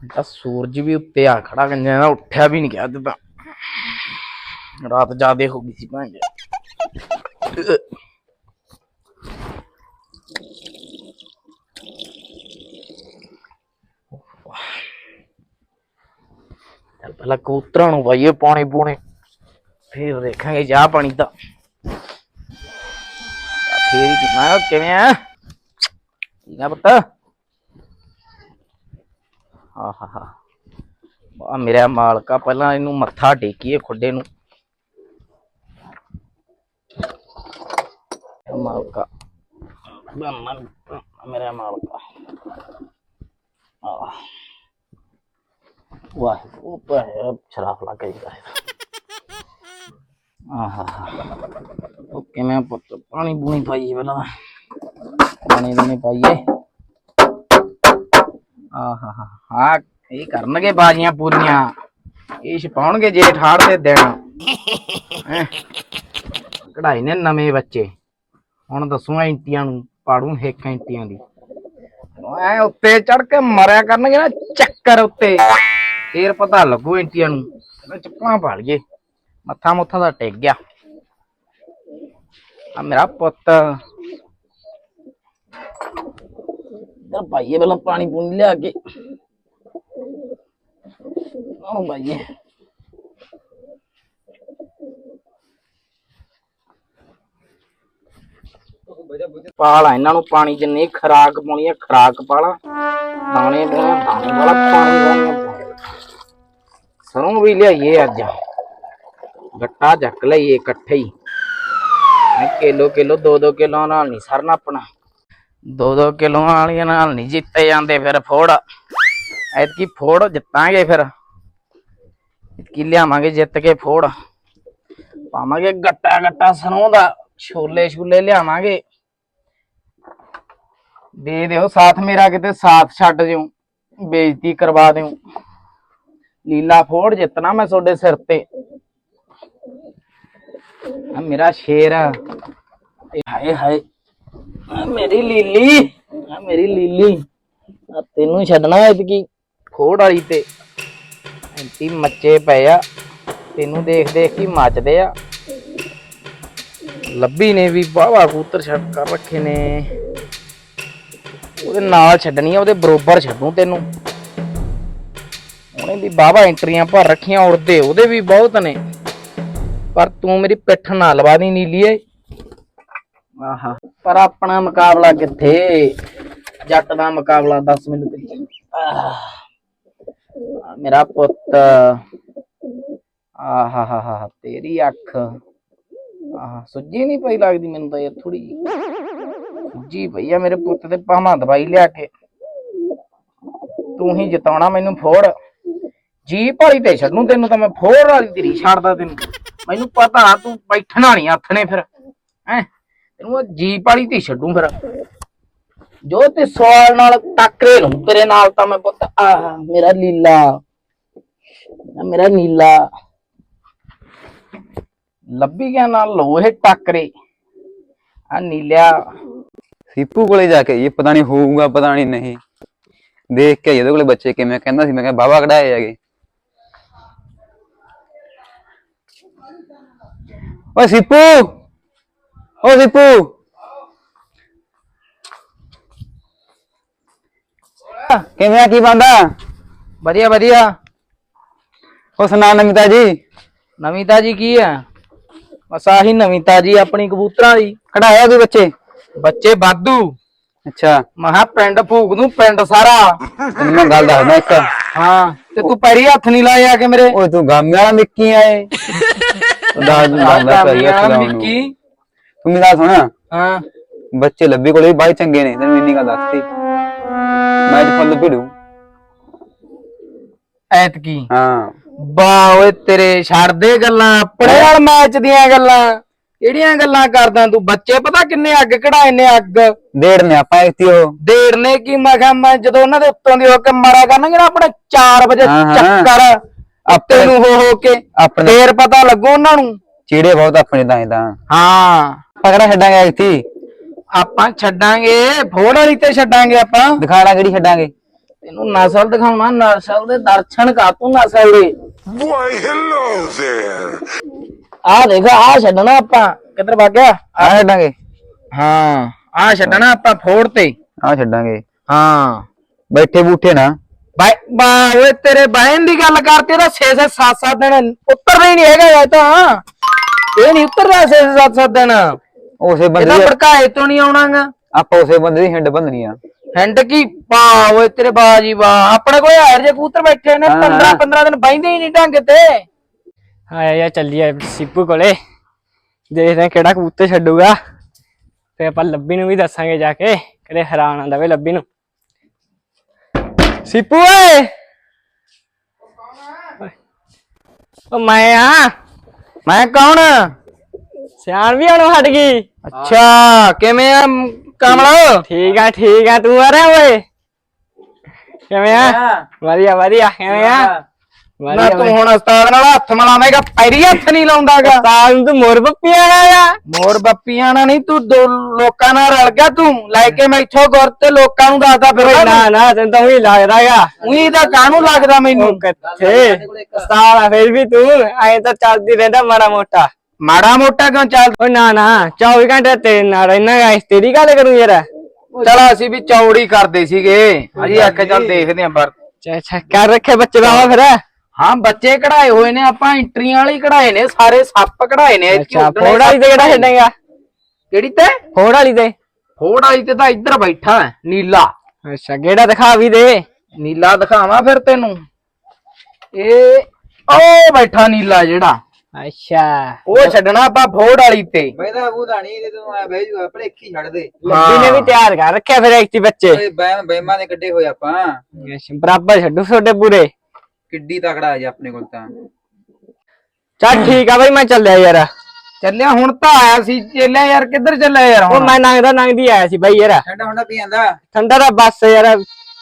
ਤਾਂ ਸੂਰਜ ਵੀ ਉੱਤੇ ਆ ਖੜਾ ਕੰਨਿਆ ਨਾ ਉੱਠਿਆ ਵੀ ਨਹੀਂ ਗਿਆ ਅੱਜ ਤਾਂ। ਰਾਤ ਜ਼ਿਆਦੇ ਹੋ ਗਈ ਸੀ ਭਾਂਜੇ ਚੱਲ ਪਹਿਲਾਂ ਕਬੂਤਰਾਂ ਨੂੰ ਪਾਈਏ ਪਾਣੀ ਪੂਣੇ, ਫਿਰ ਦੇਖਾਂਗੇ ਚਾਹ ਪਾਣੀ ਦਾ। ਫੇਰ ਹੀ ਕਿਵੇਂ ਕਿਵੇਂ ਆ? ਠੀਕ ਆ ਪੁੱਤ? ਆਹਾ ਆ ਮੇਰਾ ਮਾਲਕਾ, ਪਹਿਲਾਂ ਇਹਨੂੰ ਮੱਥਾ ਟੇਕੀਏ ਖੁੱਡੇ ਨੂੰ। ਇਹ ਮਾਲਕਾ, ਮੇਰਾ ਮਾਲਕਾ। ਆ ਵਾਹ ਉਹ ਸ਼ਰਾਫ ਲੱਗ ਗਈ ਦਾ ਆਹਾ ਉਹ ਕਿਵੇਂ ਪੁੱਤ? ਪਾਣੀ ਪੂਣੀ ਪਾਈਏ ਪਹਿਲਾਂ। ਪਾਣੀ ਦੂਣੀ ਪਾਈਏ। ਆਹਾ ਹਾ ਹਾਂ ਇਹ ਕਰਨਗੇ ਬਾਜੀਆਂ ਪੂਰੀਆਂ। ਇਹ ਛਪਾਉਣਗੇ ਜੇ ਠਾੜ ਦੇ ਦਿਨ। ਕਢਾਈ ਨੇ ਨਵੇਂ ਬੱਚੇ। ਹੁਣ ਦੱਸੂਗਾ ਇੰਟੀਆਂ ਨੂੰ, ਪਾੜੂ ਹਿੱਕ ਇੰਟੀਆਂ ਦੀ। ਐ ਉੱਤੇ ਚੜ ਕੇ ਮਰਿਆ ਕਰਨਗੇ ਨਾ, ਚੱਕਰ ਉੱਤੇ। ਫੇਰ ਪਤਾ ਲੱਗੂ ਇੰਟੀਆਂ ਨੂੰ। ਕਹਿੰਦਾ ਚੱਪਲਾਂ ਪਾ ਲਈਏ ਮੱਥਾ ਮੁੱਥਾ ਦਾ ਟਿਕ ਗਿਆ। ਆ ਮੇਰਾ ਪੁੱਤ। ਇਧਰ ਭਾਈਏ ਪਹਿਲਾਂ ਪਾਣੀ ਪੂਣੀ ਲਿਆ ਕੇ। ਆਹ ਭਾਈਏ ਪਾਲਾ ਇਹਨਾਂ ਨੂੰ ਪਾਣੀ ਜਿੰਨੀ ਖਰਾਕ ਪਾਉਣੀ ਹੈ ਖਰਾਕ ਪਾਲਾ ਦਾਣੇ ਪਾਉਣਾ ਦਾਣੇ ਵਾਲਾ ਪਾਣੀ ਪਾਉਣਾ ਸਰੋਂ ਵੀ ਲਿਆਈਏ ਅੱਜ। ਗੱਟਾ ਚੱਕ ਲਈਏ ਇਕੱਠੇ ਹੀ। ਕਿਲੋ ਕਿਲੋ ਦੋ ਦੋ ਕਿਲੋ ਨਾਲ ਨਹੀਂ ਸਰਨਾ ਆਪਣਾ। ਦੋ ਦੋ ਕਿਲੋ ਵਾਲੀਆਂ ਨਾਲ ਨਹੀਂ ਜਿੱਤੇ ਜਾਂਦੇ ਫਿਰ ਫੋੜ। ਐਤਕੀ ਫੋੜ ਜਿੱਤਾਂਗੇ ਫਿਰ। ਕੀ ਲਿਆਵਾਂਗੇ ਜਿੱਤ ਕੇ ਫੋੜ। ਪਾਵਾਂਗੇ ਗੱਟਾ ਗੱਟਾ ਸਰੋਂ ਦਾ ਛੋਲੇ ਛੂਲੇ ਲਿਆਵਾਂਗੇ। ਦੇ ਦਿਓ ਸਾਥ ਮੇਰਾ ਕਿਤੇ, ਸਾਥ ਛੱਡ ਦਿਓ ਬੇਇੱਜ਼ਤੀ ਕਰਵਾ ਦਿਓ ਲੀਲਾ ਫੋੜ ਜਿੱਤਣਾ ਮੈਂ ਤੁਹਾਡੇ ਸਿਰ ਤੇ। ਆ ਮੇਰਾ ਸ਼ੇਰ ਆ। ਹਾਏ ਹਾਏ। ਆ ਮੇਰੀ ਲੀਲੀ ਆ ਮੇਰੀ ਲੀਲੀ। ਆ ਤੈਨੂੰ ਛੱਡਣਾ ਐਤਕੀ ਫੋੜ ਵਾਲੀ ਤੇ। ਐਂਟੀ ਮੱਚੇ ਪਏ ਆ। ਤੈਨੂੰ ਦੇਖ ਦੇਖ ਕੇ ਹੀ ਮੱਚਦੇ ਆ। ਲੱਭੀ ਨੇ ਵੀ ਬਾਵਾ ਕੂਤਰ ਛੱਡ ਕਰ ਰੱਖੇ ਨੇ। ਉਹਦੇ ਨਾਲ ਛੱਡਣੀ ਆ, ਉਹਦੇ ਬਰੋਬਰ ਛੱਡੂ ਤੈਨੂੰ। ਉਹਨੇ ਵੀ ਬਾਵਾ ਐਂਟਰੀਆਂ ਭਰ ਰੱਖੀਆਂ, ਉੜਦੇ ਉਹਦੇ ਵੀ ਬਹੁਤ ਨੇ। ਪਰ ਤੂੰ ਮੇਰੀ ਪਿੱਠ ਨਾ ਲਵਾ ਦੀ ਨੀਲੀਏ ਆਹਾ। ਪਰ ਆਪਣਾ ਮੁਕਾਬਲਾ ਕਿੱਥੇ? ਜੱਟ ਦਾ ਮੁਕਾਬਲਾ ਦੱਸ ਮੈਨੂੰ ਕਿੱਥੇ ਆਹ, ਮੇਰਾ ਪੁੱਤ। ਆਹਾ ਹਾ ਹਾ ਤੇਰੀ ਅੱਖ। ਆਹ ਸੁੱਜੀ ਨਹੀਂ ਪਈ ਲੱਗਦੀ ਮੈਨੂੰ ਤਾਂ ਯਾਰ ਥੋੜੀ ਜੀ ਭਈਆ ਮੇਰੇ ਪੁੱਤ ਤੇ ਭਾਵਾਂ ਦਵਾਈ ਲਿਆ ਕੇ। ਤੂੰ ਹੀ ਜਿਤਾਉਣਾ ਮੈਨੂੰ ਫੋੜ। ਜੀ ਭਾਲੀ ਤੇ ਛੱਡੂ ਤੈਨੂੰ ਤਾਂ ਮੈਂ ਫੋੜ ਵਾਲੀ ਤੇਰੀ ਛੱਡਦਾ ਤੈਨੂੰ। ਮੈਨੂੰ ਪਤਾ ਤੂੰ ਬੈਠਣਾ ਨਹੀਂ ਹੱਥ ਨੇ ਫਿਰ। ਹੈ? ਤੈਨੂੰ ਉਹ ਜੀ ਭਾਲੀ ਤੇ ਛੱਡੂ ਫਿਰ। ਜੋ ਤੇ ਸਵਾਲ ਨਾਲ ਟੱਕਰੇ ਨੂੰ, ਤੇਰੇ ਨਾਲ ਤਾਂ ਮੈਂ ਪੁੱਤ, ਆਹ, ਮੇਰਾ ਲੀਲਾ, ਮੇਰਾ ਨੀਲਾ। ਲੱਭੀ ਗਿਆ ਨਾਲ ਲੋਹੇ ਟੱਕਰੇ, ਆ ਨੀਲਿਆ। ਸੀਪੂ ਕੋਲੇ ਜਾ ਕੇ ਇਹ ਪਤਾ ਨਹੀਂ ਹੋਊਗਾ, ਪਤਾ ਨਹੀਂ ਨਹੀਂ। ਦੇਖ ਕੇ ਆਈ, ਉਹਦੇ ਕੋਲੇ ਬੱਚੇ ਕਿਵੇਂ ਕਹਿੰਦਾ ਸੀ, ਮੈਂ ਕਿਹਾ ਬਾਬਾ ਕਢਾਏ ਹੈਗੇ। ਓਏ ਸੀਪੂ! ਓ ਸੀਪੂ। ਕਿਵੇਂ ਆ? ਕੀ ਬੰਦਾ ਵਧੀਆ ਵਧੀਆ। ਉਹ ਸੁਣਾ ਨਮਿਤਾ ਜੀ। ਨਵੀਤਾ ਜੀ ਕੀ ਆ? ਬਸ ਆਹੀ ਨਵੀਤਾ ਜੀ ਆਪਣੀ ਕਬੂਤਰਾਂ ਦੀ। ਕਢਾਇਆ ਵੀ ਬੱਚੇ? ਬੱਚੇ ਵਾਧੂ ਅੱਛਾ। ਮਹਾ ਪਿੰਡ ਭੂਕ ਦੂੰ ਪਿੰਡ ਸਾਰਾ। ਮੈਂ ਗੱਲ ਦੱਸਦਾ ਇੱਕ। ਹਾਂ ਤੇ ਤੂੰ ਪੈਰੀ ਹੱਥ ਨਹੀਂ ਲਾਇਆ ਕਿ ਮੇਰੇ। ਓਏ ਤੂੰ ਗਾਮੇ ਵਾਲਾ ਮਿੱਕੀ ਆਏ। ਦੱਸ ਦੱਸਦਾ ਪਈ ਯਾਰ ਮਿੱਕੀ। ਤੂੰ ਮੇਰਾ ਸੁਣ। ਹਾਂ। ਬੱਚੇ ਲੱਭੀ ਕੋਲੇ ਬਾਈ ਚੰਗੇ ਨੇ ਤੈਨੂੰ ਇੰਨੀ ਗੱਲ ਦੱਸਤੀ। ਮੈਂ ਅੱਜ ਫੁੱਲ ਭਿੜੂ। ਐਤਕੀ। ਹਾਂ। ਬਾ ਓਏ ਤੇਰੇ ਛੱਡ ਦੇ ਗੱਲਾਂ ਆਪਣੇ। ਨਾਲ ਮੈਚ ਦੀਆਂ ਗੱਲਾਂ। ਕਿਹੜੀਆਂ ਗੱਲਾਂ ਕਰਦਾ ਤੂੰ? ਬੱਚੇ ਪਤਾ ਕਿੰਨੇ ਅੱਗ ਕਢਾਏ ਨੇ ਅੱਗ। ਡੇਢ ਨੇ ਆਪਾਂ ਇੱਥੇ ਉਹ। ਦੇਰ ਨੇ ਕੀ? ਮੈਂ ਕਿਹਾ ਮੈਂ ਜਦੋਂ ਉਹਨਾਂ ਦੇ ਉੱਤੋਂ ਦੀ ਹੋ ਕੇ ਮਾਰਿਆ ਕਰਨਗੇ ਨਾ ਆਪਣੇ 4 ਵਜੇ ਹਾਂ, ਹਾਂ। ਚੱਕਰ। ਆਪੇ ਨੂੰ ਹੋ ਹੋ ਕੇ। ਆਪਣੇ ਫੇਰ ਪਤਾ ਲੱਗੂ ਉਹਨਾਂ ਨੂੰ। ਚੀੜੇ ਬਹੁਤ ਆਪਣੇ ਤਾਂ। ਹਾਂ। ਪਕੜਾ ਛੱਡਾਂਗੇ ਇੱਥੇ ਆਪਾਂ ਛੱਡਾਂਗੇ ਫੋੜ ਵਾਲੀ ਤੇ ਛੱਡਾਂਗੇ ਆਪਾਂ। ਦਿਖਾੜਾ ਕਿਹੜੀ ਛੱਡਾਂਗੇ। ਤੈਨੂੰ ਨਸਲ ਦਿਖਾਉਣਾ ਨਸਲ ਦੇ ਦਰਸ਼ਨ ਕਰ ਤੂੰ ਨਸਲ ਦੇ? Why, hello there. ਆ ਦੇਖ ਆ ਛੱਡਣਾ ਆਪਾਂ। ਕਿੱਧਰ ਵਗ ਗਿਆ? ਆ ਛੱਡਾਂਗੇ। ਹਾਂ ਆ ਛੱਡਣਾ ਆਪਾਂ ਫੋੜ ਤੇ। ਆ ਛੱਡਾਂਗੇ। ਹਾਂ। ਬੈਠੇ ਬੂਠੇ ਨਾ। ਬਾਈ ਬਾ ਓਏ ਤੇਰੇ ਬਹਿਨ ਦੀ ਗੱਲ ਕਰਤੇ ਤਾਂ 6 6 7 7 ਦਿਨ ਉੱਤਰਦਾ ਹੀ ਨਹੀਂ ਹੈਗਾ ਇਹ ਤਾਂ। ਇਹ ਨਹੀਂ ਉੱਤਰਦਾ 6 7 7 ਦਿਨ। ਉਸੇ ਬੰਦੇ ਇਹਦਾ ਦੀ ਭੜਕਾਏ ਤੋਂ ਨਹੀਂ ਆਉਣਾਗਾ। ਆਪਾਂ ਉਸੇ ਬੰਦੇ ਦੀ ਹਿੰਡ ਬੰਨਣੀ ਆ। ਹੈਂਡ ਕੀ? ਪਾ ਓਏ ਤੇਰੇ ਬਾਜੀ ਬਾ ਆਪਣੇ ਕੋਲ ਹਾਰ ਜੇ ਕਬੂਤਰ ਬੈਠੇ ਨੇ 15 15 ਦਿਨ ਬੈਂਦੇ ਹੀ ਨਹੀਂ ਢੰਗ ਤੇ। ਆਇਆ ਯਾ ਚੱਲੀਏ ਸਿੱਪੂ ਕੋਲੇ। ਦੇਖਦੇ ਹਾਂ ਕਿਹੜਾ ਕਬੂਤਰ ਛੱਡੂਗਾ। ਤੇ ਆਪਾਂ ਲੱਭੀ ਨੂੰ ਵੀ ਦੱਸਾਂਗੇ ਜਾ ਕੇ ਕਿਹੜੇ ਹੈਰਾਨ ਆਂਦਾ ਵੇ ਲੱਭੀ ਨੂੰ। ਸਿੱਪੂ ਓਏ। ਓ ਮੈਂ ਆ। ਮੈਂ ਕੌਣ? ਸਿਆਣ ਵੀ ਹਣੋਂ ਹਟ ਗਈ। ਅੱਛਾ ਕਿਵੇਂ ਆ ਮ- ਕਮਲ? ਠੀਕ ਆ ਠੀਕ ਆ ਤੂੰ ਆ ਰਿਹਾ ਓਏ? ਕਿਵੇਂ ਆ? ਵਧੀਆ ਵਧੀਆ ਕਿਵੇਂ ਆ? ਨਾ ਤੂੰ ਹੁਣ ਉਸਤਾਦ ਨਾਲ ਹੱਥ ਮਿਲਾਵੇਂਗਾ ਪੈਰੀ ਹੱਥ ਨਹੀਂ ਲਾਉਂਦਾਗਾ। ਤਾਂ ਤੂੰ ਮੋਰ ਪੱਪੀ ਆਇਆ ਆ। ਮੋਰ ਬੱਪੀਆਂ ਨਾਲ ਨਹੀਂ ਤੂੰ ਦੋ ਲੋਕਾਂ ਨਾਲ ਰਲ ਗਿਆ ਤੂੰ। ਲੈ ਕੇ ਮੈਥੋਂ ਗੁਰ ਤੇ ਲੋਕਾਂ ਨੂੰ ਦੱਸਦਾ ਫਿਰ ਨਾ ਨਾ ਤੈਨੂੰ ਤਾਂ ਉਹੀ ਲੱਗਦਾਗਾ। ਉਹੀ ਤਾਂ ਕਾਹਨੂੰ ਲੱਗਦਾ ਮੈਨੂੰ? ਕਿੱਥੇ? ਸਾਲਾ ਫਿਰ ਵੀ ਤੂੰ ਐਂ ਤਾਂ ਚੱਲਦੀ ਰਹਿੰਦਾ ਮਾੜਾ ਮੋਟਾ। ਮਾੜਾ ਮੋਟਾ ਕਿਉਂ ਚੱਲ ਓ ਨਾ ਨਾ 24 ਘੰਟੇ ਤੇਰੇ ਨਾਲ ਰਹਿਣਾ ਗਾ ਤੇਰੀ ਗੱਲ ਕਰੂੰ ਯਾਰ। ਚਲ ਅਸੀਂ ਵੀ ਚੌੜੀ ਕਰਦੇ ਸੀਗੇ। ਅਸੀਂ ਆਖੇ ਚੱਲ ਦੇਖਦੇ ਆਂ ਪਰ ਅੱਛਾ ਕਰ ਰੱਖੇ ਬੱਚੇ ਦਾ ਫਿਰ। ਹਾਂ ਬੱਚੇ ਕਢਾਏ ਹੋਏ ਨੇ ਆਪਾਂ ਐਂਟਰੀਆਂ ਵਾਲੀ ਕਢਾਏ ਨੇ ਸਾਰੇ ਸੱਪ ਕਢਾਏ ਨੇ। ਅੱਛਾ ਫੋੜ ਵਾਲੀ ਤੇ ਕਿਹੜਾ ਛੱਡੇਗਾ ਕਿਹੜੀ ਤੇ? ਫੋੜ ਵਾਲੀ ਤੇ। ਫੋੜ ਵਾਲੀ ਤੇ ਤਾਂ ਇੱਧਰ ਬੈਠਾ ਹੈ, ਨੀਲਾ। ਅੱਛਾ ਕਿਹੜਾ ਦਿਖਾ ਵੀ ਦੇ। ਨੀਲਾ ਦਿਖਾਵਾਂ ਫਿਰ ਤੈਨੂੰ। ਇਹ ਉਹ ਬੈਠਾ ਨੀਲਾ ਜਿਹੜਾ। ਅੱਛਾ। ਉਹ ਛੱਡਣਾ ਆਪਾਂ ਫੋੜ ਵਾਲੀ ਤੇ। ਬੈਦਾ ਬੂਦਾਣੀ ਇਹਦੇ ਤੋਂ ਆ ਬਹਿ ਜੂਗਾ ਭਲੇਖੀ ਛੱਡ ਦੇ। ਲੱਭੀ ਨੇ ਵੀ ਤਿਆਰ ਕਰ ਰੱਖਿਆ ਫਿਰ ਐਕਟੀ ਬੱਚੇ। ਓਏ ਬੈਮ ਬੈਮਾਂ ਦੇ ਕੱਢੇ ਹੋਏ ਆਪਾਂ। ਅੱਛਾ, ਬਰਾਬਰ ਛੱਡੂ ਛੋਟੇ ਪੂਰੇ। ਕਿੱਡੀ ਤਕੜਾ ਹੈ ਜੀ ਆਪਣੇ ਕੋਲ ਤਾਂ। ਚੱਲ ਠੀਕ ਆ ਬਈ ਮੈਂ ਚੱਲਿਆ ਯਾਰ। ਚੱਲਿਆ ਹੁਣ ਤਾਂ ਆਇਆ ਸੀ। ਚੱਲਿਆ ਯਾਰ ਕਿੱਧਰ ਚੱਲਿਆ ਯਾਰ ਉਹ ਹੁਣ ਮੈਂ ਨੰਗਦਾ ਨੰਗਦੀ ਆਇਆ ਸੀ ਬਈ ਯਾਰ। ਠੰਡਾ ਹੁੰਦਾ ਪੀ ਜਾਂਦਾ। ਠੰਡਾ ਦਾ ਬੱਸ ਯਾਰ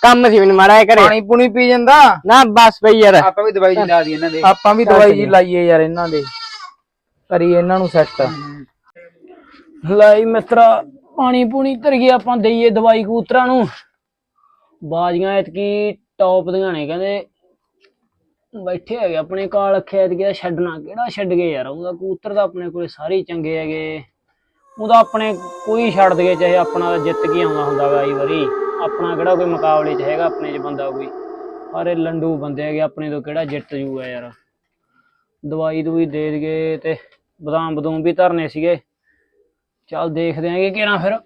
ਕੰਮ ਸੀ ਮੈਨੂੰ ਮਾੜਾ ਜਿਹਾ ਘਰੇ। ਪਾਣੀ ਪੂਣੀ ਪੀ ਜਾਂਦਾ? ਨਾ ਬਸ ਬਈ ਯਾਰ। ਆਪਾਂ ਵੀ ਦਵਾਈ ਜੀ ਲਾ ਦੀ ਇਹਨਾਂ ਦੇ। ਆਪਾਂ ਵੀ ਦਵਾਈ ਜੀ ਲਾਈਏ ਯਾਰ ਇਹਨਾਂ ਦੇ। ਕਰੀ ਇਹਨਾਂ ਨੂੰ ਸੈੱਟ ਲਾਈ ਮਿੱਤਰਾ ਪਾਣੀ ਪੂਣੀ ਧਰ ਗਿਆ ਆਪਾਂ ਦਈਏ ਦਵਾਈ ਕਬੂਤਰਾਂ ਨੂੰ। ਬਾਜੀਆਂ ਐਤਕੀ ਟੌਪ ਦੀਆਂ ਨੇ ਕਹਿੰਦੇ ਬੈਠੇ ਹੈਗੇ ਆਪਣੇ ਕਾਲ ਖੇਤ ਗਿਆ ਛੱਡਣਾ। ਕਿਹੜਾ ਛੱਡ ਗਏ ਯਾਰ? ਉਹਦਾ ਕਬੂਤਰ ਤਾਂ ਆਪਣੇ ਕੋਲੇ ਸਾਰੇ ਹੀ ਚੰਗੇ ਹੈਗੇ। ਉਹਦਾ ਆਪਣੇ ਕੋਈ ਛੱਡ ਦਗੇ ਚਾਹੇ ਆਪਣਾ ਤਾਂ ਜਿੱਤ ਕੇ ਆਉਂਦਾ ਹੁੰਦਾ ਗਾ ਵਾਰੀ। ਆਪਣਾ ਕਿਹੜਾ ਕੋਈ ਮੁਕਾਬਲੇ 'ਚ ਹੈਗਾ ਆਪਣੇ 'ਚ ਬੰਦਾ ਕੋਈ? ਸਾਰੇ ਲੰਡੂ ਬੰਦੇ ਹੈਗੇ, ਆਪਣੇ ਤੋਂ ਕਿਹੜਾ ਜਿੱਤ ਜੂਗਾ ਯਾਰ। ਦਵਾਈ ਦਵਾਈ ਦੇ ਦਗੇ ਤੇ ਬਦਾਮ ਬਦੂਮ ਵੀ ਧਰਨੇ ਸੀਗੇ। ਚੱਲ ਦੇਖਦੇ ਆਂਗੇ ਕਿਹੜਾ ਫਿਰ।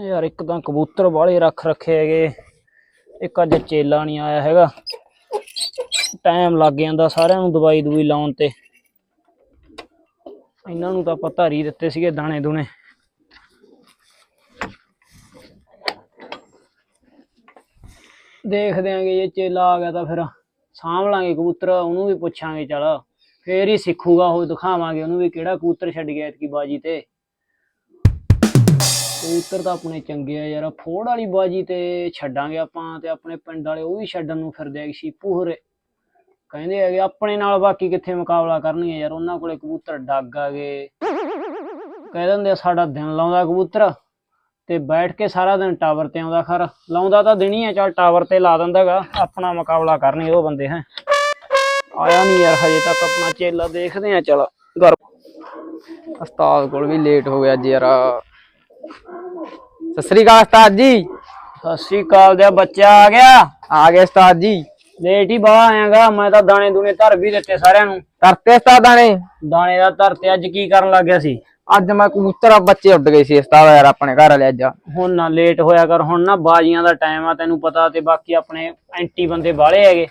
ਯਾਰ ਇੱਕ ਤਾਂ ਕਬੂਤਰ ਵਾਲੇ ਰੱਖ ਰੱਖੇ ਹੈਗੇ। ਇੱਕ ਅੱਜ ਚੇਲਾ ਨਹੀਂ ਆਇਆ ਹੈਗਾ। ਟਾਈਮ ਲੱਗ ਜਾਂਦਾ ਸਾਰਿਆਂ ਨੂੰ ਦਵਾਈ ਦਵਾਈ ਲਾਉਣ ਤੇ। ਇਹਨਾਂ ਨੂੰ ਤਾਂ ਆਪਾਂ ਧਾਰੀ ਦਿੱਤੇ ਸੀਗੇ ਦਾਣੇ ਦੂਣੇ। ਦੇਖਦੇ ਆਂਗੇ ਜੇ ਚੇਲਾ ਆ ਗਿਆ ਤਾਂ ਫਿਰ ਸਾਂਭ ਲਾਂਗੇ ਕਬੂਤਰ, ਉਹਨੂੰ ਵੀ ਪੁੱਛਾਂਗੇ ਚਲ। ਫੇਰ ਹੀ ਸਿੱਖੂਗਾ, ਉਹ ਦਿਖਾਵਾਂਗੇ ਉਹਨੂੰ ਵੀ ਕਿਹੜਾ ਕਬੂਤਰ ਛੱਡ ਗਿਆ ਇਤਕੀ ਬਾਜੀ ਤੇ। ਕਬੂਤਰ ਤਾਂ ਆਪਣੇ ਚੰਗੇ ਆ ਯਾਰ, ਫੋੜ ਵਾਲੀ ਬਾਜੀ ਤੇ ਛੱਡਾਂਗੇ ਆਪਾਂ ਤੇ ਆਪਣੇ ਪਿੰਡ ਵਾਲੇ ਉਹ ਵੀ ਛੱਡਣ ਨੂੰ ਫਿਰਦੇ ਆ ਸ਼ੀਪੂ ਹੋਰੇ। ਕਹਿੰਦੇ ਹੈਗੇ, ਆਪਣੇ ਨਾਲ ਬਾਕੀ ਕਿੱਥੇ ਮੁਕਾਬਲਾ ਕਰਨਗੇ ਯਾਰ, ਉਹਨਾਂ ਕੋਲੇ ਕਬੂਤਰ ਡੱਗ ਆਗੇ ਕਹਿ ਦਿੰਦੇ ਸਾਡਾ ਦਿਨ ਲਾਉਂਦਾ ਕਬੂਤਰ ਤੇ ਬੈਠ ਕੇ ਸਾਰਾ ਦਿਨ ਟਾਵਰ ਤੇ ਆਉਂਦਾ ਖਰ। ਲਾਉਂਦਾ ਤਾਂ ਦਿਨ ਹੀ ਆ, ਚੱਲ ਟਾਵਰ ਤੇ ਲਾ ਦਿੰਦਾਗਾ ਆਪਣਾ ਮੁਕਾਬਲਾ ਕਰਨਗੇ ਉਹ ਬੰਦੇ, ਹੈ। ਆਇਆ ਨਹੀਂ ਯਾਰ, ਹਜੇ ਤੱਕ ਆਪਣਾ ਚੇਲਾ ਦੇਖਦੇ ਆ, ਚਲ। ਘਰ ਉਸਤਾਦ ਕੋਲ ਵੀ ਲੇਟ ਹੋ ਗਿਆ ਅੱਜ ਯਾਰ। ਸਤਿ ਸ੍ਰੀ ਅਕਾਲ ਉਸਤਾਦ ਜੀ। ਸਤਿ ਸ੍ਰੀ ਅਕਾਲ ਦਾ ਬੱਚਾ ਆ ਗਿਆ? ਆ ਗਏ ਉਸਤਾਦ ਜੀ। ਲੇਟ ਹੀ ਬਾਹਰ ਆਇਆਗਾ ਮੈਂ ਤਾਂ ਦਾਣੇ ਦੂਣੇ ਧਰ ਵੀ ਦਿੱਤੇ ਸਾਰਿਆਂ ਨੂੰ। ਕਰਤੇ ਉਸਤਾਦਾਂ ਨੇ ਦਾਣੇ ਦਾ ਧਰ ਤੇ ਅੱਜ ਕੀ ਕਰਨ ਲੱਗ ਗਿਆ ਸੀ? ਅੱਜ ਮੈਂ ਕਬੂਤਰ ਬੱਚੇ ਉੱਡ ਗਏ ਸੀ ਉਸਤਾਦ ਯਾਰ ਆਪਣੇ ਘਰ ਵਾਲੇ ਅੱਜ। ਹੁਣ ਨਾ ਲੇਟ ਹੋਇਆ ਕਰ ਹੁਣ ਨਾ ਬਾਜੀਆਂ ਦਾ ਟਾਈਮ ਆ ਤੈਨੂੰ ਪਤਾ ਤੇ ਬਾਕੀ ਆਪਣੇ ਐਂਟੀ ਬੰਦੇ ਬਾਲੇ ਹੈਗੇ।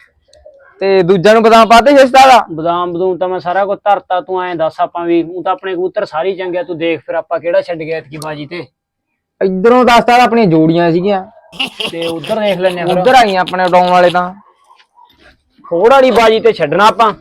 ਤੇ ਦੂਜਿਆਂ ਨੂੰ ਬਦਾਮ ਪਾਤੇ ਸੀ ਉਸਤਾਦ ਬਦਾਮ ਬਦੂਮ ਤਾਂ ਮੈਂ ਸਾਰਾ ਕੁਝ ਧਰਤਾ ਤੂੰ ਐਂ ਦੱਸ ਆਪਾਂ ਵੀ ਉਹ ਤਾਂ ਆਪਣੇ ਕਬੂਤਰ ਸਾਰੀ ਚੰਗੇ ਆ ਤੂੰ ਦੇਖ ਫਿਰ ਆਪਾਂ ਕਿਹੜਾ ਛੱਡ ਗਿਆ ਇਤਕੀ ਬਾਜੀ ਤੇ। ਇਧਰੋਂ ਉਸਤਾਦ ਆਪਣੀਆਂ ਜੋੜੀਆਂ ਸੀਗੀਆਂ। ਤੇ ਉਧਰ ਦੇਖ ਲੈਨੇ ਆ ਫਿਰ। ਉਧਰ ਆਈਆਂ ਆਪਣੇ ਉਡਾਉਣ ਵਾਲੇ ਤਾਂ। ਫੋੜ ਵਾਲੀ ਬਾਜੀ ਤੇ ਛੱਡਣਾ ਆਪਾਂ।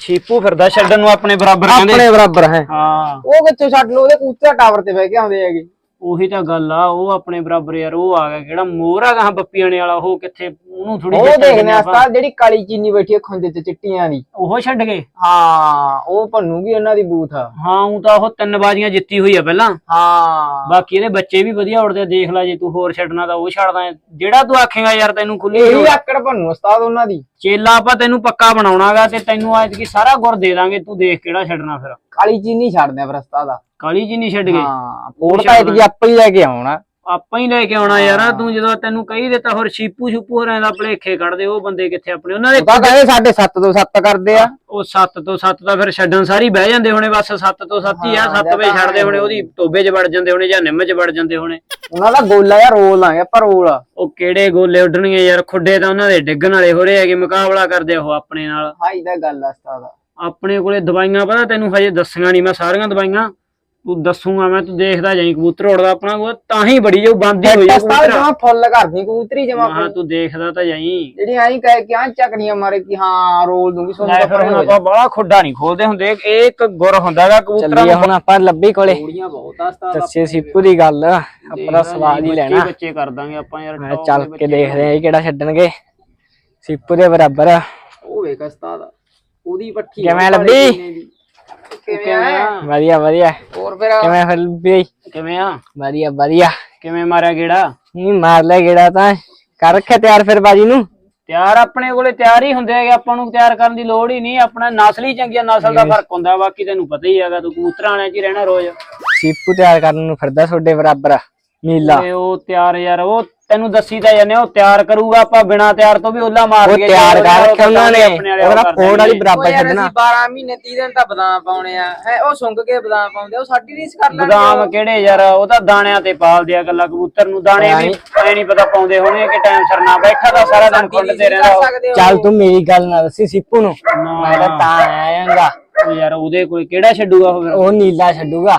ਛੀਪੂ ਫਿਰਦਾ ਛੱਡਣ ਨੂੰ ਆਪਣੇ ਬਰਾਬਰ ਕਹਿੰਦੇ। ਆਪਣੇ ਬਰਾਬਰ ਹੈ। ਹਾਂ। ਉਹ ਕਿੱਥੋਂ ਛੱਡ ਲੋ ਉਹਦੇ ਕਬੂਤਰ ਟਾਵਰ ਤੇ ਬਹਿ ਕੇ ਆਉਂਦੇ ਹੈਗੇ। ਉਹੀ ਤਾਂ ਗੱਲ ਆ ਉਹ ਆਪਣੇ ਬਰਾਬਰ ਯਾਰ ਉਹ ਆ ਗਿਆ ਕਿਹੜਾ ਮੋਰ ਆ ਗਾ ਬੱਪੀਆਣੇ ਵਾਲਾ ਉਹ ਕਿੱਥੇ ਉਹਨੂੰ ਥੋੜੀ ਉਹ ਦੇਖਨੇ ਆ ਜਿਹੜੀ ਕਾਲੀ ਚੀਨੀ ਬੈਠੀ ਹੈ ਖੁੰਦੇ ਚ ਚਿੱਟੀਆਂ ਦੀ ਉਹ ਛੱਡ ਗਏ ਹਾਂ ਉਹ ਭੰਨੂਗੀ ਉਹਨਾਂ ਦੀ ਬੂਥ ਹਾਂ ਉਹ ਤਾਂ ਉਹ ਤਿੰਨ ਬਾਜ਼ੀਆਂ ਜਿੱਤੀ ਹੋਈ ਆ ਪਹਿਲਾਂ। ਹਾਂ। ਬਾਕੀ ਇਹਦੇ ਬੱਚੇ ਵੀ ਵਧੀਆ ਉੜਦੇ ਆ, ਦੇਖ ਲੈ ਜੇ ਤੂੰ ਹੋਰ ਛੱਡਣਾ ਤਾਂ ਉਹ ਛੱਡਦਾ। ਜਿਹੜਾ ਤੂੰ ਆਖੇਗਾ ਯਾਰ ਤੈਨੂੰ ਖੁੱਲੀ ਇਹੀ ਆਕੜ ਭੰਨੂ ਉਸਤਾਦ ਉਹਨਾਂ ਦੀ। ਚੇਲਾ ਆਪਾਂ ਤੈਨੂੰ ਪੱਕਾ ਬਣਾਉਣਾਗਾ ਤੇ ਤੈਨੂੰ ਅੱਜ ਕੀ ਸਾਰਾ ਗੁਰ ਦੇ ਦਾਂਗੇ ਤੂੰ ਦੇਖ ਕਿਹੜਾ ਛੱਡਣਾ ਫਿਰ। ਕਾਲੀ ਚੀਨੀ ਛੱਡਦੇ ਆ ਫਿਰ ਉਸਤਾਦ ਕਾਲੀ ਜੀ ਨਹੀਂ ਛੱਡ ਗਏ? ਹਾਂ ਪੋੜ ਤਾਂ ਇਤਕੀ ਆਪਾਂ ਹੀ ਲੈ ਕੇ ਆਉਣਾ। ਆਪਾਂ ਹੀ ਲੈ ਕੇ ਆਉਣਾ ਯਾਰ ਤੂੰ ਜਦੋਂ ਤੈਨੂੰ ਕਹੀ ਦਿੱਤਾ ਹੋਰ ਸ਼ੀਪੂ ਸ਼ੂਪੂ ਹੋਰਾਂ ਦਾ ਭਲੇਖੇ ਕੱਢਦੇ ਉਹ ਬੰਦੇ ਕਿੱਥੇ ਆਪਣੇ? ਉਹਨਾਂ ਦੇ ਤਾਂ ਕਹਿੰਦੇ ਸਾਡੇ 7 ਤੋਂ 7 ਕਰਦੇ ਆ। ਉਹ 7 ਤੋਂ 7 ਤਾਂ ਫਿਰ ਛੱਡਣ ਸਾਰੀ ਬਹਿ ਜਾਂਦੇ ਹੋਣੇ ਬਸ 7 ਤੋਂ 7 ਹੀ ਆ 7 ਵਜੇ ਛੱਡਦੇ ਹੋਣੇ ਉਹਦੀ ਟੋਬੇ 'ਚ ਵੜ ਜਾਂਦੇ ਹੋਣੇ ਜਾਂ ਨਿੰਮ 'ਚ ਵੜ ਜਾਂਦੇ ਹੋਣੇ। ਉਹਨਾਂ ਦਾ ਗੋਲਾ ਯਾਰ ਰੋਲ ਆਂਗੇ ਪਰ ਰੋਲ ਉਹ ਕਿਹੜੇ ਗੋਲੇ ਉੱਡਣਗੇ ਯਾਰ ਖੁੱਡੇ ਤਾਂ ਉਹਨਾਂ ਦੇ ਡਿੱਗਣ ਵਾਲੇ ਹੋ ਰਹੇ ਹੈਗੇ ਮੁਕਾਬਲਾ ਕਰਦੇ ਉਹ ਆਪਣੇ ਨਾਲ। ਹਾਈ ਦਾ ਗੱਲ ਆ ਉਸਤਾਦ। ਆਪਣੇ ਕੋਲੇ ਦਵਾਈਆਂ ਪਤਾ ਤੈਨੂੰ ਹਜੇ ਦੱਸੀਆਂ ਨਹੀਂ ਮੈਂ ਸਾਰੀਆਂ ਦਵਾਈਆਂ। ਤੂੰ ਦੱਸੂਗਾ ਮੈਂ ਤੂੰ ਦੇਖਦਾ ਜਾਈ ਕਬੂਤਰ ਉੜਦਾ ਆਪਣਾ ਕੋਲ ਤਾਂ ਹੀ ਬੜੀ ਜੋ ਬੰਦੀ ਹੋਈ ਉਸਤਾਦ ਕਬੂਤਰ। ਜਮਾ ਫੁੱਲ ਕਰਦੀ ਕਬੂਤਰੀ ਜਮਾ ਹਾਂ ਤੂੰ ਦੇਖਦਾ ਤਾਂ ਜਾਈ। ਜਿਹੜੀ ਐਂ ਕਹਿ ਕੇ ਆਂ ਚੱਕਣੀਆਂ ਮਾਰੇ ਕਿ ਹਾਂ ਰੋਲ ਦੂੰਗੀ ਸੋਨੂੰ ਤਾਂ ਪਰੇ ਆਪਾਂ ਬੜਾ ਖੁੱਡਾ ਨਹੀਂ ਖੋਲਦੇ ਹੁੰਦੇ ਇਹ ਇੱਕ ਗੁਰ ਹੁੰਦਾਗਾ ਕਬੂਤਰਾਂ ਨੂੰ ਹੁਣ ਆਪਾਂ ਲੱਭੀ ਕੋਲੇ। ਕੁੜੀਆਂ ਬਹੁਤ ਦੱਸੇ ਸੀਪੂ ਦੀ ਗੱਲ ਆਪਣਾ ਸਵਾਦ ਹੀ ਲੈਣਾ। ਬੱਚੇ ਕਰ ਦਾਂਗੇ ਆਪਾਂ ਯਾਰ ਮੈਂ ਚੱਲ ਕੇ ਦੇਖਦੇ ਆ ਇਹ ਕਿਹੜਾ ਛੱਡਣਗੇ। ਸੀਪੂ ਦੇ ਬਰਾਬਰ ਉਹ ਵੇਖ ਉਸਤਾਦ। ਉਹਦੀ ਪੱਠੀ ਕਿਵੇਂ ਲੱਭੀ? ਕਿਵੇਂ ਆ? ਵਧੀਆ ਵਧੀਆ। ਹੋਰ ਫਿਰ ਕਿਵੇਂ ਫਿਰ ਲੱਭੀ? ਕਿਵੇਂ ਆ? ਵਧੀਆ ਵਧੀਆ। ਕਿਵੇਂ ਮਾਰਿਆ ਗੇੜਾ? ਨਹੀਂ ਮਾਰ ਲੈ ਗੇੜਾ ਤਾਂ। ਕਰ ਰੱਖਿਆ ਤਿਆਰ ਫਿਰ ਬਾਜੀ ਨੂੰ? ਤਿਆਰ ਆਪਣੇ ਕੋਲੇ ਤਿਆਰ ਹੀ ਹੁੰਦੇ ਹੈਗੇ ਆਪਾਂ ਨੂੰ ਤਿਆਰ ਕਰਨ ਦੀ ਲੋੜ ਹੀ ਨਹੀਂ। ਆਪਣਾ ਨਸਲ ਹੀ ਚੰਗੀ ਆ ਨਸਲ ਦਾ ਫ਼ਰਕ ਹੁੰਦਾ ਬਾਕੀ ਤੈਨੂੰ ਪਤਾ ਹੀ ਹੈਗਾ ਤੂੰ ਕਬੂਤਰਾਂ ਵਾਲਿਆਂ 'ਚ ਹੀ ਰਹਿਣਾ ਰੋਜ਼। ਸੀਪੂ ਤਿਆਰ ਕਰਨ ਨੂੰ ਫਿਰਦਾ ਤੁਹਾਡੇ ਬਰਾਬਰ ਨੀਲਾ। ਉਹ ਤਿਆਰ ਯਾਰ ਉਹ ਤੈਨੂੰ ਦੱਸੀ ਤਾਂ ਜਾਂਦੇ ਉਹ ਤਿਆਰ ਕਰੂਗਾ ਆਪਾਂ ਬਿਨਾ ਤਿਆਰ ਤੋਂ ਵੀ ਉਹਲਾ ਮਾਰ ਉਹ ਕੇ ਤਿਆਰ ਕਰ ਰੱਖਿਆ ਉਹਨਾਂ ਨੇ ਉਹਦਾ ਫੋੜ ਵਾਲੀ। ਬਰਾਬਰ ਛੱਡਣਾ। 12 ਮਹੀਨੇ 30 ਦਿਨ ਤਾਂ ਬਦਾਮ ਪਾਉਣੇ ਆ। ਹੈ ਉਹ ਸੁੰਘ ਕੇ ਬਦਾਮ ਪਾਉਂਦੇ ਉਹ ਸਾਡੀ ਰੀਸ ਕਰ ਲੈਣਗੇ ਬਦਾਮ ਕਿਹੜੇ ਯਾਰ ਉਹ ਤਾਂ ਦਾਣਿਆਂ ਤੇ ਪਾਲਦੇ ਆ ਗੱਲਾਂ ਕਬੂਤਰ ਨੂੰ ਦਾਣੇ ਵੀ ਐ ਨਹੀਂ ਪਤਾ ਪਾਉਂਦੇ ਹੋਣੇ ਕਿ ਟਾਈਮ ਸਿਰ ਨਾ ਬੈਠਾ ਤਾਂ ਸਾਰਾ ਦਿਨ ਖੁੱਲਦੇ ਰਹਿੰਦਾ ਚੱਲ ਤੂੰ ਮੇਰੀ ਗੱਲ ਨਾ ਦੱਸੀ ਸੀਪੂ ਨੂੰ। ਨਾ। ਮੈਂ ਤਾਂ ਆਇਆਂਗਾ ਯਾਰ ਉਹਦੇ ਕੋਈ ਕਿਹੜਾ ਛੱਡੂਗਾ ਉਹ ਫਿਰ? ਉਹ ਨੀਲਾ ਛੱਡੂਗਾ।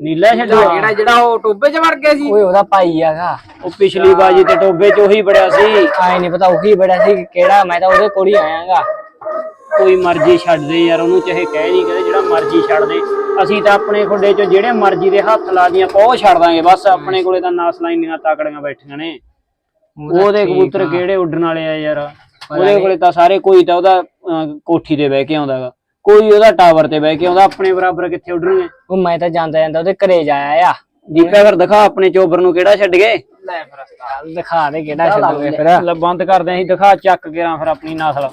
ਨੀਲਾ ਛੱਡੂਗਾ ਜਿਹੜਾ ਜਿਹੜਾ ਉਹ ਟੋਬੇ 'ਚ ਵੜ ਗਿਆ ਸੀ? ਓਏ ਉਹਦਾ ਭਾਈ ਹੈਗਾ ਉਹ ਪਿਛਲੀ ਬਾਜੀ ਤੇ ਟੋਬੇ 'ਚ ਉਹੀ ਬੜਿਆ ਸੀ। ਆਏ ਨਹੀਂ ਪਤਾ ਉਹੀ ਬੜਾ ਸੀ ਕਿਹੜਾ ਮੈਂ ਤਾਂ ਉਹਦੇ ਕੋਲ ਹੀ ਆਇਆਂਗਾ ਕੋਈ ਮਰਜ਼ੀ ਛੱਡ ਦੇ ਯਾਰ ਉਹਨੂੰ ਚਾਹੇ ਕਹਿ ਨਹੀਂ ਕਹਿੰਦੇ ਜਿਹੜਾ ਮਰਜ਼ੀ ਛੱਡ ਦੇ। ਅਸੀਂ ਤਾਂ ਆਪਣੇ ਖੁੱਡੇ 'ਚ ਜਿਹੜੇ ਮਰਜ਼ੀ ਦੇ ਹੱਥ ਲਾ ਦੀਆਂ ਉਹ ਛੱਡ ਦਾਂਗੇ ਬਸ ਆਪਣੇ ਕੋਲੇ ਤਾਂ ਨਾਸਲਾਂ ਇੰਨੀਆਂ ਤਾਕੜੀਆਂ ਬੈਠੀਆਂ ਨੇ। ਉਹਦੇ ਕਬੂਤਰ ਕਿਹੜੇ ਉੱਡਣ ਵਾਲੇ ਆ ਯਾਰ? ਉਹਦੇ ਕੋਲੇ ਤਾਂ ਸਾਰੇ ਕੋਈ ਤਾਂ ਉਹਦਾ ਅਹ, ਕੋਠੀ ਤੇ ਬਹਿ ਕੇ ਆਉਂਦਾਗਾ ਕੋਈ ਉਹਦਾ ਟਾਵਰ ਤੇ ਬਹਿ ਕੇ ਆਉਂਦਾ ਆਪਣੇ ਬਰਾਬਰ ਕਿੱਥੇ ਉੱਡਣਗੇ? ਉਹ ਮੈਂ ਤਾਂ ਜਾਂਦਾ ਜਾਂਦਾ ਉਹਦੇ ਘਰੇ ਜਾਇਆ ਆ ਦੀਪਾ ਫਿਰ ਦਿਖਾ ਆਪਣੇ ਚੋਬਰ ਨੂੰ ਕਿਹੜਾ ਛੱਡ ਗਏ। ਚੱਲ ਦਿਖਾ ਦੇ ਕਿਹੜਾ ਛੱਡੋਗੇ ਫਿਰ। ਲੈ ਬੰਦ ਕਰਦੇ ਆਂ ਅਸੀਂ ਦਿਖਾ ਚੱਕ ਕੇ ਰਾਂ ਫਿਰ ਆਪਣੀ ਨਸਲ।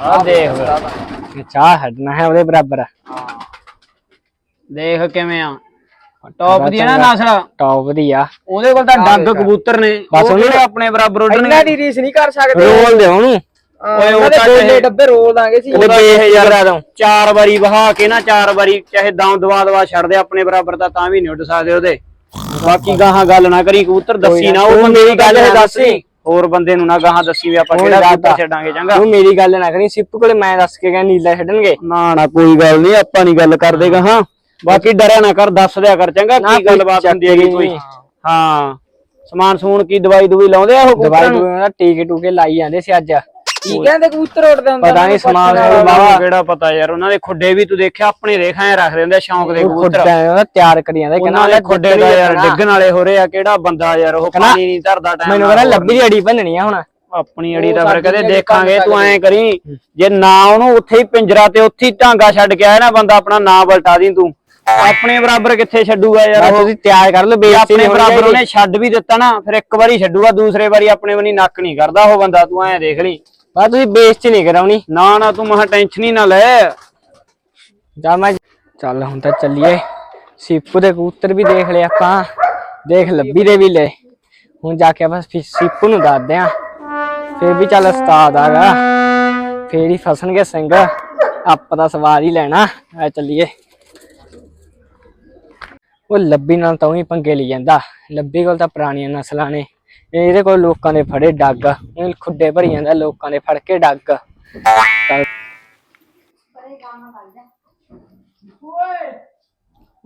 ਆ ਦੇਖ ਫਿਰ। ਇਹ ਚਾਹ ਛੱਡਣਾ ਹੈ ਉਹਦੇ ਬਰਾਬਰ। ਦੇਖ ਕਿਵੇਂ ਆ। ਟੌਪ ਦੀ ਆ ਨਾ ਨਸਲ ਟੌਪ ਦੀ ਆ। ਉਹਦੇ ਕੋਲ ਤਾਂ ਡੱਗ ਕਬੂਤਰ ਨੇ। ਬਸ ਉਹ ਉਹਨੂੰ- ਆਪਣੇ ਬਰਾਬਰ ਇਹਨਾਂ ਉੱਡਣਗੇ ਦੀ ਰੀਸ ਨਹੀਂ ਕਰ ਸਕਦੇ। ਰੋਲ ਦੇ ਉਹਨੂੰ ਓਏ ਉਹ ਉਹਦੇ ਤਾਂ ਗੋਲੇ ਡੱਬੇ ਰੋਲ ਦਾਂਗੇ ਸੀ। ਉਹਦਾ ਬੇਇੱਜ਼ਤੀ ਇਹ ਯਾਰ ਕਰਾ ਦਊਂ। ਚਾਰ ਵਾਰੀ ਵਹਾ ਕੇ ਨਾ ਚਾਰ ਵਾਰੀ ਚਾਹੇ ਦਮ ਦਵਾ ਦਵਾ ਛੱਡ ਦੇ ਆਪਣੇ ਬਰਾਬਰ ਤਾਂ ਤਾਂ ਵੀ ਨਹੀਂ ਉੱਡ ਸਕਦੇ ਉਹਦੇ। ਬਾਕੀ ਗਾਹਾਂ ਗੱਲ ਨਾ ਕਰੀ ਕਬੂਤਰ ਦੱਸੀ ਨਾ। ਉਹ ਦੀ ਮੇਰੀ ਗੱਲ ਇਹ ਦੱਸੀ। ਹੋਰ ਬੰਦੇ ਨੂੰ ਨਾ ਗਾਹਾਂ ਦੱਸੀ ਵੀ ਆਪਾਂ ਕਿਹੜਾ। ਕਬੂਤਰ ਛੱਡਾਂਗੇ ਚੰਗਾ। ਤੂੰ ਮੇਰੀ ਗੱਲ ਨਾ ਕਰੀ ਸਿੱਪੂ ਕੋਲੇ ਮੈਂ ਦੱਸ ਕੇ ਗਿਆ ਨੀਲਾ ਛੱਡਣਗੇ। ਨਾ ਨਾ ਕੋਈ ਗੱਲ ਨਹੀਂ ਆਪਾਂ ਨਹੀਂ ਗੱਲ ਕਰਦੇ ਗਾਹਾਂ। ਬਾਕੀ ਡਰਿਆ ਨਾ ਕਰ ਦੱਸ ਦਿਆ ਕਰ ਚੰਗਾ ਨਾ ਕੀ ਗੱਲਬਾਤ ਕੋਈ ਹੁੰਦੀ ਹੈਗੀ ਕੋਈ। ਹਾਂ ਸਮਾਨ ਸਮੂਨ ਕੀ ਦਵਾਈ ਦਵਾਈ ਲਾਉਂਦੇ ਆ ਉਹ ਦਵਾਈ ਕਬੂਤਰਾਂ ਨੂੰ? ਦੂਈ ਦਾ ਟੀਕੇ ਟੂਕੇ ਲਾਈ ਜਾਂਦੇ ਸੀ ਅੱਜ। ਕੀ ਕਹਿੰਦੇ ਕਬੂਤਰ ਉੱਡਦੇ ਹੁੰਦੇ ਪਤਾ ਨਹੀਂ ਸਮਾਨ ਉਹਨਾਂ ਬਾਵਾ। ਨੂੰ ਕਿਹੜਾ ਪਤਾ ਯਾਰ ਉਹਨਾਂ ਦੇ ਖੁੱਡੇ ਵੀ ਤੂੰ ਦੇਖਿਆ ਆਪਣੇ ਰੇਖਾਂ ਐ ਰੱਖ ਦਿੰਦੇ ਆ ਸ਼ੌਂਕ ਦੇ ਉਹ ਕਬੂਤਰ। ਉਹਦਾ ਤਿਆਰ ਕਰੀ ਜਾਂਦੇ ਉਹਨਾਂ ਦੇ ਖੁੱਡੇ ਦਾ ਯਾਰ ਡਿੱਗਣ ਵਾਲੇ ਹੋ ਰਹੇ ਆ ਕਿਹੜਾ ਬੰਦਾ ਯਾਰ ਉਹ ਕਹਿੰਦਾ- ਪਾਣੀ ਨਹੀਂ ਧਰਦਾ ਟਾਈਮ ਮੈਨੂੰ ਕਹਿੰਦਾ ਲੱਭੀ ਦੀ ਅੜੀ ਭੰਨਣੀ ਆ ਹੁਣ। ਆਪਣੀ ਅੜੀ ਤਾਂ ਫਿਰ ਕਦੇ ਦੇਖਾਂਗੇ ਤੂੰ ਐਂ ਕਰੀ ਜੇ ਨਾ ਉਹਨੂੰ ਉੱਥੇ ਹੀ ਪਿੰਜਰਾ ਤੇ ਉੱਥੇ ਹੀ ਢਾਂਗਾ ਛੱਡ ਕੇ ਆਇਆ ਨਾ ਬੰਦਾ ਆਪਣਾ ਨਾਂ ਬਲਟਾ ਦੀ ਤੂੰ। ਆਪਣੇ ਬਰਾਬਰ ਕਿੱਥੇ ਛੱਡੂਗਾ ਯਾਰ ਉਹ? ਤੁਸੀਂ ਤਿਆਰ ਕਰ ਲਓ ਬੇਇੱਜ਼ਤੀ ਆਪਣੇ ਬਰਾਬਰ। ਉਹਨੇ ਛੱਡ ਵੀ ਦਿੱਤਾ ਨਾ ਫਿਰ ਇੱਕ ਵਾਰੀ ਛੱਡੂਗਾ ਦੂਸਰੇ ਵਾਰੀ ਆਪਣੇ ਵਨੀ ਨੱਕ ਨਹੀਂ ਕਰਦਾ ਉਹ ਬੰਦਾ ਤੂੰ ਐਂ ਦੇਖ ਲਈ। ਬਸ ਤੁਸੀਂ ਬੇਇੱਜ਼ਤੀ ਨਹੀਂ ਕਰਾਉਣੀ। ਨਾ ਨਾ ਤੂੰ ਮਹਾ ਟੈਨਸ਼ਨ ਹੀ ਨਾ ਲੈ। ਜਾ ਮੈਂ ਚੱਲ ਹੁਣ ਤਾਂ ਚੱਲੀਏ। ਸੀਪੂ ਦੇ ਕਬੂਤਰ ਵੀ ਦੇਖ ਲਏ ਆਪਾਂ। ਦੇਖ ਲੱਭੀ ਦੇ ਵੀ ਲਏ। ਹੁਣ ਜਾ ਕੇ ਆਪਾਂ ਸੀਪੂ ਨੂੰ ਦੱਸਦੇ ਆਂ। ਫੇਰ ਵੀ ਚੱਲ ਉਸਤਾਦ ਆਗਾ। ਫੇਰ ਹੀ ਫਸਣਗੇ ਸਿੰਘ। ਆਪਾਂ ਦਾ ਸਵਾਦ ਹੀ ਲੈਣਾ। ਆ ਚੱਲੀਏ। ਉਹ ਲੱਭੀ ਨਾਲ ਤਾਂ ਉਹੀ ਪੰਗੇ ਲਈ ਜਾਂਦਾ। ਲੱਭੀ ਕੋਲ ਤਾਂ ਪੁਰਾਣੀਆਂ ਨਸਲਾਂ ਨੇ। ਇਹਦੇ ਕੋਲ ਲੋਕਾਂ ਦੇ ਫੜੇ ਡੱਗ। ਇਹ ਖੁੱਡੇ ਭਰੀ ਜਾਂਦਾ ਲੋਕਾਂ ਦੇ ਫੜ ਕੇ ਡੱਗ।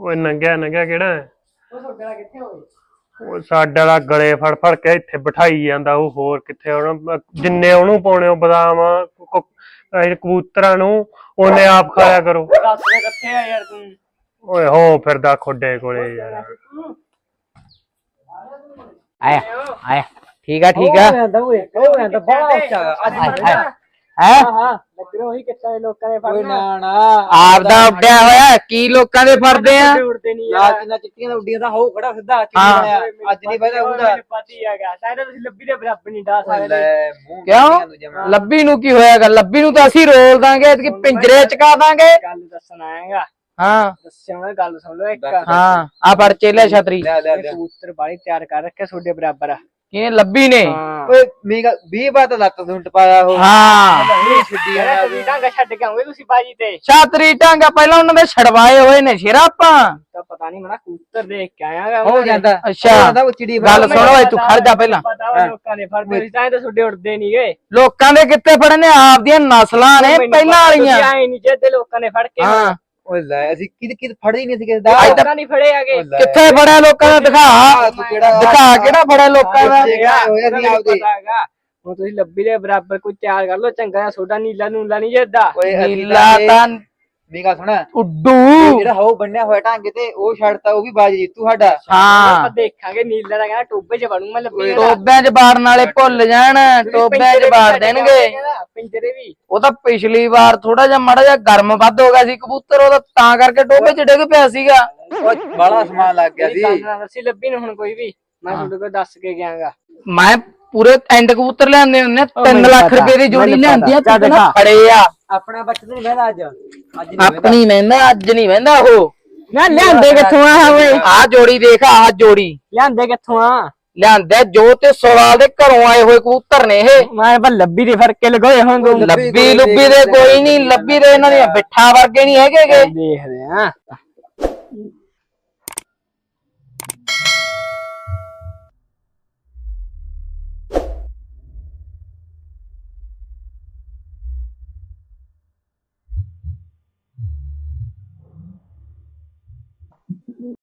ਓਏ ਨੰਗਿਆ ਨੰਗਿਆ ਕਿਹੜਾ ਹੈ? ਉਹ ਸਾਡਾ ਵਾਲਾ ਗਲੇ ਫੜ ਫੜ ਕੇ ਇੱਥੇ ਬਿਠਾਈ ਜਾਂਦਾ ਉਹ ਹੋਰ ਕਿੱਥੇ ਹੁਣ ਜਿੰਨੇ ਉਹਨੂੰ ਪਾਉਣੇ ਉਹ ਬਦਾਮ ਕੁ- ਇਹ ਕਬੂਤਰਾਂ ਨੂੰ ਉਹਨੇ ਆਪ ਖਾਇਆ ਕਰੋ। ਦੱਸ ਦੇ ਕਿੱਥੇ ਆ ਯਾਰ ਤੂੰ। ਓਏ ਹੋ ਫਿਰਦਾ ਖੁੱਡੇ ਕੋਲੇ ਯਾਰ। ਆਇਆ ਆਇਆ। ਠੀਕ ਆ ਠੀਕ ਆ। ਆਂਦਾ ਓਏ ਉਹ ਆਂਦਾ ਬੜਾ ਉੱਚਾ ਅੱਜ ਹੈ ਹਾਂ? ਲੱਗ ਰਿਹਾ ਉਹੀ ਕਿੱਥੇ ਲੋਕਾਂ ਨੇ ਫੜਨਾ। ਨਾ ਆਪਦਾ ਉੱਡਿਆ ਹੋਇਆ ਕੀ ਲੋਕਾਂ ਦੇ ਫਰਦੇ ਆ? ਉੜਦੇ ਨਹੀਂ ਯਾਰ ਕਿੰਨਾ ਚਿੱਟੀਆਂ ਦਾ ਉੱਡੀਆਂ ਦਾ ਹੋਊ ਖੜਾ ਸਿੱਧਾ ਹਾਂ। ਅੱਜ ਨਹੀਂ ਪਹਿਲਾਂ ਉਹਦਾ ਪਤੀ ਹੈਗਾ। ਸਾਡਾ ਤੁਸੀਂ ਲੱਭੀ ਦੇ ਬਰਾਬਰ ਨਹੀਂ ਡਾ ਸਕਦੇ। ਕਿਉਂ? ਲੱਭੀ ਨੂੰ ਕੀ ਹੋਇਆਗਾ ਲੱਭੀ ਨੂੰ ਤਾਂ ਅਸੀਂ ਰੋਲ ਦਾਂਗੇ ਕਿ ਪਿੰਜਰੇ ਚ ਕਾ ਦਾਂਗੇ। ਗੱਲ ਦੱਸਣ ਆਏਗਾ ਹਾਂ। ਦੱਸਿਆ ਮੈਂ ਗੱਲ ਸੁਣ ਲਓ ਇੱਕ ਹਾਂ ਆ ਫੜ ਚੇਲੇ ਛਤਰੀ। ਇਹ ਕਬੂਤਰ ਬਾੜੀ ਤਿਆਰ ਕਰ ਰੱਖਿਆ ਤੁਹਾਡੇ ਬਰਾਬਰ ਆ। ਕਿਹਨੇ ਲੱਭੀ ਨੇ? ਓਏ ਮੀਂਹ 20 ਬਾਰ ਤਾਂ ਲੱਤ ਸੁੰਟ ਪਾਇਆ ਉਹ। ਹਾਂ। ਛੱਡੀ ਯਾਰ ਤੁਸੀਂ ਡਾਂਗਾ ਛੱਡ ਕੇ ਆਉਂਗੇ ਤੁਸੀਂ ਬਾਜੀ ਤੇ। ਛਤਰੀ ਟਾਂਗਾ ਪਹਿਲਾਂ ਉਹਨਾਂ ਦੇ ਛੜਵਾਏ ਹੋਏ ਨੇ ਸ਼ੇਰਾ ਆਪਾਂ। ਤਾਂ ਪਤਾ ਨਹੀਂ ਮਨਾ ਕਬੂਤਰ ਦੇਖ ਕੇ ਆਇਆਗਾ ਹੋ ਜਾਂਦਾ। ਅੱਛਾ। ਗੱਲ ਸੁਣ ਓਏ ਤੂੰ ਖੜ ਜਾ ਪਹਿਲਾਂ। ਲੋਕਾਂ ਨੇ ਫੜਦੇ ਸੀ ਤਾਂ ਤਾਂ ਤੁਹਾਡੇ ਉੱਡਦੇ ਨਹੀਂ ਗਏ ਲੋਕਾਂ ਦੇ ਕਿੱਥੇ ਫੜਨੇ ਆਪਦੀਆਂ ਨਸਲਾਂ ਨੇ ਪਹਿਲਾਂ ਵਾਲੀਆਂ। ਆਏ ਨਹੀਂ ਜਿੱਦੇ ਲੋਕਾਂ ਨੇ ਫੜ ਕੇ ਹਾਂ। ਓਏ ਲੈ ਅਸੀਂ ਕਿਦ ਕਿਦ ਫੜਦੇ ਨਹੀਂ ਸੀ ਕਿਸੇ ਦਾ? ਲੋਕਾਂ ਨਹੀਂ ਫੜੇ ਓਏ ਲੈ। ਕਿੱਥੇ ਫੜਿਆ ਲੋਕਾਂ ਦਾ? ਦਿਖਾ। ਆਹ ਤੂੰ ਕਿਹੜਾ ਦਿਖਾ ਕਿਹੜਾ ਫੜਿਆ ਲੋਕਾਂ ਦਾ? ਹੋਇਆ ਸੀ ਆਪਦੇ? ਹੁਣ ਤੁਸੀਂ ਲੱਭੀ ਦੇ ਬਰਾਬਰ ਕੋਈ ਤਿਆਰ ਕਰ ਲਓ ਚੰਗਾ ਜਿਹਾ ਤੁਹਾਡਾ ਨੀਲਾ ਨੂਲਾ ਨਹੀਂ ਜਿੱਦਾ ਓਏ ਅਸੀਂ ਨੀਲਾ ਤਾਂ ਮੀਂਹ ਸੁਣਾ। ਉੱਡੂ। ਜਿਹੜਾ ਹੋ ਬੰਨਿਆ ਹੋਇਆ ਢਾਂਗੇ ਤੇ ਉਹ ਛੱਡਤਾ ਉਹ ਵੀ ਬਾਜ ਜੀਤੂ ਸਾਡਾ। ਹਾਂ। ਆਪਾਂ ਦੇਖਾਂਗੇ ਨੀਲਾ ਦਾ ਕਹਿੰਦਾ ਟੋਬੇ 'ਚ ਵੜੂ ਮੈਂ ਲੱਭੀ ਟੋਬਿਆਂ 'ਚ ਬਾੜਨ ਵਾਲੇ ਭੁੱਲ ਜਾਣ ਟੋਬਿਆਂ 'ਚ ਬਾੜ ਦੇਣਗੇ। ਪਿੰਜਰੇ ਵੀ। ਉਹ ਤਾਂ ਪਿਛਲੀ ਵਾਰ ਥੋੜਾ ਜਿਹਾ ਮਾੜਾ ਜਿਹਾ ਗਰਮ ਵੱਧ ਹੋ ਗਿਆ ਸੀ ਕਬੂਤਰ ਉਹਦਾ ਤਾਂ ਕਰਕੇ ਟੋਬੇ 'ਚ ਡਿੱਗ ਪਿਆ ਸੀਗਾ। ਉਹ ਬਾਲਾ ਸਮਾਨ ਲੱਗ ਗਿਆ ਮੇਰੀ ਗੱਲ ਸੀ ਦੱਸੀ ਲੱਭੀ ਨੂੰ ਹੁਣ ਕੋਈ ਵੀ। ਮੈਂ ਤੁਹਾਡੇ ਕੋਲ ਦੱਸ ਕੇ ਗਿਆਗਾ। ਮੈਂ ਪੂਰੇ ਐਂਡ ਕਬੂਤਰ ਲਿਆਂਦੇ ਹੁੰਨੇ 3 ਮੈਨੂੰ ਲੱਖ ਰੁਪਏ ਦੀ ਜੋੜੀ ਲਿਆਂਦੀ ਆ ਤੂੰ ਦਿਖਾ। ਫੜੇ ਆ। ਆਪਣਾ ਬੱਚਾ ਨਹੀਂ ਬਹਿਦਾ ਅੱਜ। ਅੱਜ ਨਹੀਂ ਆਪਣੀ ਮਹਿੰਦਾ ਅੱਜ ਨਹੀਂ ਮਹਿੰਦਾ ਉਹ। ਨਾ ਲਿਆਂਦੇ ਕਿੱਥੋਂ ਆ ਓਏ? ਆ ਜੋੜੀ ਦੇਖ ਆ ਜੋੜੀ। ਲਿਆਂਦੇ ਕਿੱਥੋਂ ਆ? ਲਿਆਂਦਾ ਜੋ ਤੇ ਸੋਲਾਲ ਦੇ ਘਰੋਂ ਆਏ ਹੋਏ ਕਬੂਤਰ ਨੇ ਇਹ। ਮੈਂ ਬਸ ਲੱਭੀ ਦੇ ਫੜ ਕੇ ਲਗਾਏ ਹੋਣ ਲੱਭੀ ਲੁੱਬੀ ਦੇ ਕੋਈ ਨਹੀਂ ਲੱਭੀ ਦੇ ਇਹਨਾਂ ਦੀਆਂ ਬਿੱਠਾ ਵਰਗੇ ਨਹੀਂ ਹੈਗੇਗੇ ਦੇਖਦੇ ਆ।